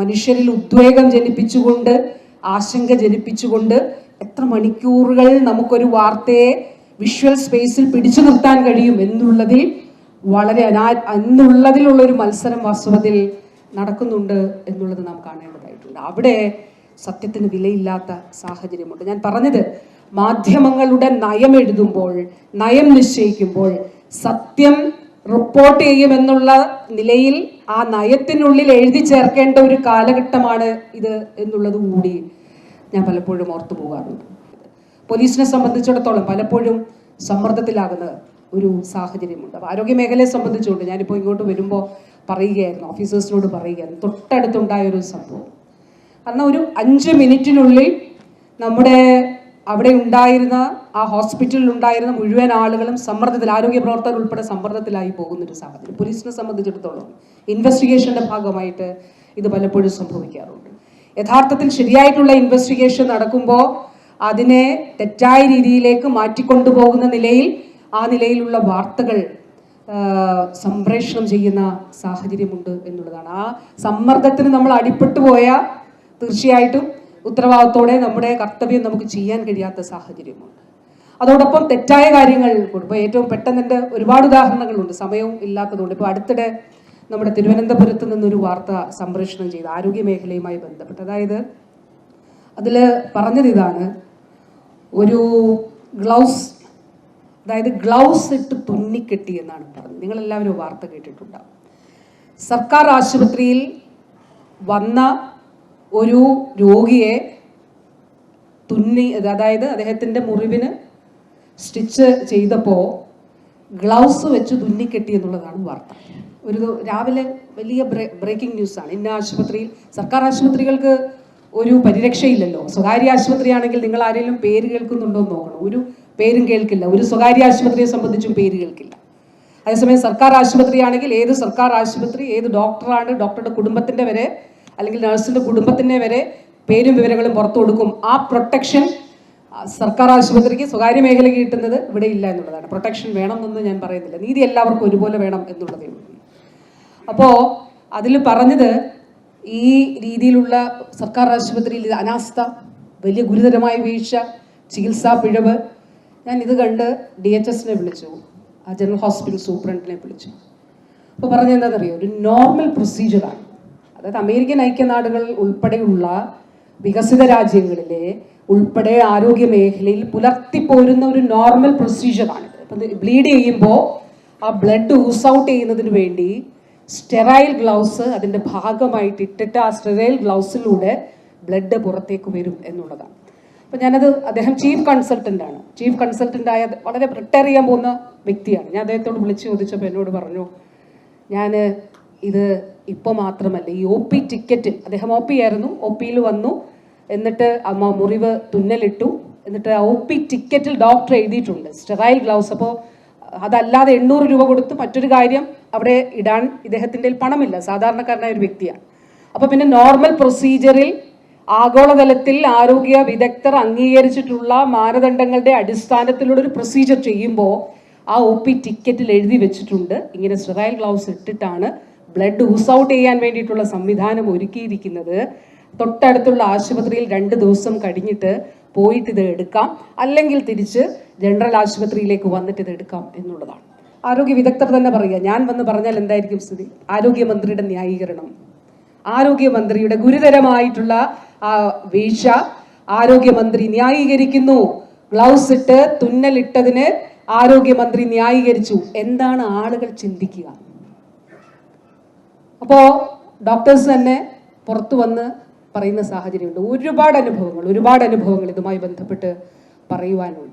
മനുഷ്യരിൽ ഉദ്വേഗം ജനിപ്പിച്ചുകൊണ്ട് ആശങ്ക ജനിപ്പിച്ചുകൊണ്ട് എത്ര മണിക്കൂറുകൾ നമുക്കൊരു വാർത്തയെ വിഷ്വൽ സ്പേസിൽ പിടിച്ചു നിർത്താൻ കഴിയും എന്നുള്ളതിൽ വളരെ അനാ എന്നുള്ളതിലുള്ള ഒരു മത്സരം വാസ്തവത്തിൽ നടക്കുന്നുണ്ട് എന്നുള്ളത് നാം കാണേണ്ടതായിട്ടുണ്ട്. അവിടെ സത്യത്തിന് വിലയില്ലാത്ത സാഹചര്യമുണ്ട്. ഞാൻ പറഞ്ഞത് മാധ്യമങ്ങളുടെ നയം എഴുതുമ്പോൾ നയം നിശ്ചയിക്കുമ്പോൾ സത്യം റിപ്പോർട്ട് ചെയ്യുമെന്നുള്ള നിലയിൽ ആ നയത്തിനുള്ളിൽ എഴുതി ചേർക്കേണ്ട ഒരു കാലഘട്ടമാണ് ഇത് എന്നുള്ളത് കൂടി ഞാൻ പലപ്പോഴും ഓർത്തു പോകാറുണ്ട്. പോലീസിനെ സംബന്ധിച്ചിടത്തോളം പലപ്പോഴും സമ്മർദ്ദത്തിലാകുന്ന ഒരു സാഹചര്യമുണ്ട്. അപ്പോൾ ആരോഗ്യ മേഖലയെ സംബന്ധിച്ചുകൊണ്ട് ഞാനിപ്പോൾ ഇങ്ങോട്ട് വരുമ്പോൾ പറയുകയായിരുന്നു ഓഫീസേഴ്സിനോട് പറയുകയായിരുന്നു. തൊട്ടടുത്തുണ്ടായ ഒരു സംഭവം. കാരണം ഒരു അഞ്ച് മിനിറ്റിനുള്ളിൽ നമ്മുടെ അവിടെ ഉണ്ടായിരുന്ന ആ ഹോസ്പിറ്റലിൽ ഉണ്ടായിരുന്ന മുഴുവൻ ആളുകളും സമ്മർദ്ദത്തിൽ ആരോഗ്യ പ്രവർത്തകർ ഉൾപ്പെടെ സമ്മർദ്ദത്തിലായി പോകുന്ന ഒരു സാഹചര്യം. പോലീസിനെ സംബന്ധിച്ചിടത്തോളം ഇൻവെസ്റ്റിഗേഷന്റെ ഭാഗമായിട്ട് ഇത് പലപ്പോഴും സംഭവിക്കാറുണ്ട്. യഥാർത്ഥത്തിൽ ശരിയായിട്ടുള്ള ഇൻവെസ്റ്റിഗേഷൻ നടക്കുമ്പോൾ അതിനെ തെറ്റായ രീതിയിലേക്ക് മാറ്റിക്കൊണ്ടുപോകുന്ന നിലയിൽ ആ നിലയിലുള്ള വാർത്തകൾ സംപ്രേഷണം ചെയ്യുന്ന സാഹചര്യമുണ്ട് എന്നുള്ളതാണ്. ആ സമ്മർദ്ദത്തിന് നമ്മൾ അടിപ്പെട്ടു പോയാൽ തീർച്ചയായിട്ടും ഉത്തരവാദിത്തോടെ നമ്മുടെ കർത്തവ്യം നമുക്ക് ചെയ്യാൻ കഴിയാത്ത സാഹചര്യമുണ്ട്. അതോടൊപ്പം തെറ്റായ കാര്യങ്ങൾ ഇപ്പോൾ ഏറ്റവും പെട്ടെന്ന് ഒരുപാട് ഉദാഹരണങ്ങളുണ്ട്. സമയവും ഇല്ലാത്തതുകൊണ്ട് ഇപ്പോൾ അടുത്തിടെ നമ്മുടെ തിരുവനന്തപുരത്ത് നിന്നൊരു വാർത്ത സംപ്രേഷണം ചെയ്ത് ആരോഗ്യ മേഖലയുമായി ബന്ധപ്പെട്ട്. അതായത് അതിൽ പറഞ്ഞത് ഇതാണ് ഒരു ഗ്ലൗസ് അതായത് ഗ്ലൗസ് ഇട്ട് തുന്നിക്കെട്ടി എന്നാണ് പറഞ്ഞത്. നിങ്ങളെല്ലാവരും വാർത്ത കേട്ടിട്ടുണ്ടാവും. സർക്കാർ ആശുപത്രിയിൽ വന്ന ഒരു രോഗിയെ തുന്നി അതായത് അദ്ദേഹത്തിന്റെ മുറിവിന് സ്റ്റിച്ച് ചെയ്തപ്പോൾ ഗ്ലൗസ് വെച്ച് തുന്നിക്കെട്ടി എന്നുള്ളതാണ് വാർത്ത. ഒരു രാവിലെ വലിയ ബ്രേക്കിംഗ് ന്യൂസാണ് ഇന്ന ആശുപത്രിയിൽ സർക്കാർ ആശുപത്രികൾക്ക് ഒരു പരിരക്ഷയില്ലല്ലോ. സ്വകാര്യ ആശുപത്രിയാണെങ്കിൽ നിങ്ങൾ ആരെങ്കിലും പേര് കേൾക്കുന്നുണ്ടോ എന്ന് നോക്കണം. ഒരു പേരും കേൾക്കില്ല. ഒരു സ്വകാര്യ ആശുപത്രിയെ സംബന്ധിച്ചും പേര് കേൾക്കില്ല. അതേസമയം സർക്കാർ ആശുപത്രിയാണെങ്കിൽ ഏത് സർക്കാർ ആശുപത്രി ഏത് ഡോക്ടറാണ് ഡോക്ടറുടെ കുടുംബത്തിന്റെ വരെ അല്ലെങ്കിൽ നഴ്സിന്റെ കുടുംബത്തിനെ വരെ പേരും വിവരങ്ങളും പുറത്തു കൊടുക്കും. ആ പ്രൊട്ടക്ഷൻ സർക്കാർ ആശുപത്രിക്ക് സ്വകാര്യ മേഖലയ്ക്ക് കിട്ടുന്നത് ഇവിടെ ഇല്ല എന്നുള്ളതാണ്. പ്രൊട്ടക്ഷൻ വേണം എന്നൊന്നും ഞാൻ പറയുന്നില്ല. നീതി എല്ലാവർക്കും ഒരുപോലെ വേണം എന്നുള്ളതേ ഉള്ളൂ. അപ്പോൾ അതിൽ പറഞ്ഞത് ഈ രീതിയിലുള്ള സർക്കാർ ആശുപത്രിയിൽ അനാസ്ഥ വലിയ ഗുരുതരമായ വീഴ്ച ചികിത്സാ പിഴവ്. ഞാൻ ഇത് കണ്ട് ഡി എച്ച് എസിനെ വിളിച്ചു. ആ ജനറൽ ഹോസ്പിറ്റൽ സൂപ്രണ്ടിനെ വിളിച്ചു. അപ്പോൾ പറഞ്ഞത് എന്താണെന്നറിയോ? ഒരു നോർമൽ പ്രൊസീജിയറാണ്. അതായത് അമേരിക്കൻ ഐക്യനാടുകൾ ഉൾപ്പെടെയുള്ള വികസിത രാജ്യങ്ങളിലെ ഉൾപ്പെടെ ആരോഗ്യ മേഖലയിൽ പുലർത്തിപ്പോരുന്ന ഒരു നോർമൽ പ്രൊസീജിയറാണ് ഇപ്പം ബ്ലീഡ് ചെയ്യുമ്പോൾ ആ ബ്ലഡ് ഊസ് ഔട്ട് ചെയ്യുന്നതിന് വേണ്ടി സ്റ്റെറൈൽ ഗ്ലൗസ് അതിന്റെ ഭാഗമായിട്ട് ഇട്ടിട്ട് ആ സ്റ്റെറൈൽ ഗ്ലൗസിലൂടെ ബ്ലഡ് പുറത്തേക്ക് വരും എന്നുള്ളതാണ്. അപ്പം ഞാനത് അദ്ദേഹം ചീഫ് കൺസൾട്ടന്റ് ആണ്. ചീഫ് കൺസൾട്ടന്റ് ആയ വളരെ റിട്ടയർ ചെയ്യാൻ പോകുന്ന വ്യക്തിയാണ്. ഞാൻ അദ്ദേഹത്തോട് വിളിച്ച് ചോദിച്ചപ്പോൾ എന്നോട് പറഞ്ഞു ഞാൻ ഇത് ഇപ്പോൾ മാത്രമല്ല ഈ ഒ പി ടിക്കറ്റ് അദ്ദേഹം ഒ പി ആയിരുന്നു ഒ പിയിൽ വന്നു. എന്നിട്ട് അമ്മ മുറിവ് തുന്നലിട്ടു. എന്നിട്ട് ഒ പി ടിക്കറ്റിൽ ഡോക്ടർ എഴുതിയിട്ടുണ്ട് സ്റ്റെറൈൽ ഗ്ലൗസ് അപ്പോൾ അതല്ലാതെ എണ്ണൂറ് രൂപ കൊടുത്ത് മറ്റൊരു കാര്യം അവിടെ ഇടാൻ ഇദ്ദേഹത്തിന്റെ പണമില്ല സാധാരണക്കാരനായ ഒരു വ്യക്തിയാണ്. അപ്പോൾ പിന്നെ നോർമൽ പ്രൊസീജിയറിൽ ആഗോളതലത്തിൽ ആരോഗ്യ വിദഗ്ധർ അംഗീകരിച്ചിട്ടുള്ള മാനദണ്ഡങ്ങളുടെ അടിസ്ഥാനത്തിലുള്ള ഒരു പ്രൊസീജിയർ ചെയ്യുമ്പോൾ ആ ഒ പി ടിക്കറ്റിൽ എഴുതി വെച്ചിട്ടുണ്ട്. ഇങ്ങനെ സ്റ്റെറൈൽ ഗ്ലൗസ് ഇട്ടിട്ടാണ് ബ്ലഡ് ഊസ് ഔട്ട് ചെയ്യാൻ വേണ്ടിയിട്ടുള്ള സംവിധാനം ഒരുക്കിയിരിക്കുന്നത്. തൊട്ടടുത്തുള്ള ആശുപത്രിയിൽ രണ്ട് ദിവസം കഴിഞ്ഞിട്ട് പോയിട്ട് ഇത് എടുക്കാം. അല്ലെങ്കിൽ തിരിച്ച് ജനറൽ ആശുപത്രിയിലേക്ക് വന്നിട്ട് ഇത് എടുക്കാം എന്നുള്ളതാണ്. ആരോഗ്യ വിദഗ്ധർ തന്നെ പറയുക ഞാൻ വന്ന് പറഞ്ഞാൽ എന്തായിരിക്കും സ്ഥിതി? ആരോഗ്യമന്ത്രിയുടെ ന്യായീകരണം. ആരോഗ്യമന്ത്രിയുടെ ഗുരുതരമായിട്ടുള്ള ആ വീഴ്ച ആരോഗ്യമന്ത്രി ന്യായീകരിക്കുന്നു. ഗ്ലൗസ് ഇട്ട് തുന്നലിട്ടതിന് ആരോഗ്യമന്ത്രി ന്യായീകരിച്ചു. എന്താണ് ആളുകൾ ചിന്തിക്കുക? അപ്പോൾ ഡോക്ടേഴ്സ് തന്നെ പുറത്തു വന്ന് പറയുന്ന സാഹചര്യമുണ്ട്. ഒരുപാട് അനുഭവങ്ങൾ ഒരുപാട് അനുഭവങ്ങൾ ഇതുമായി ബന്ധപ്പെട്ട് പറയുവാനുണ്ട്.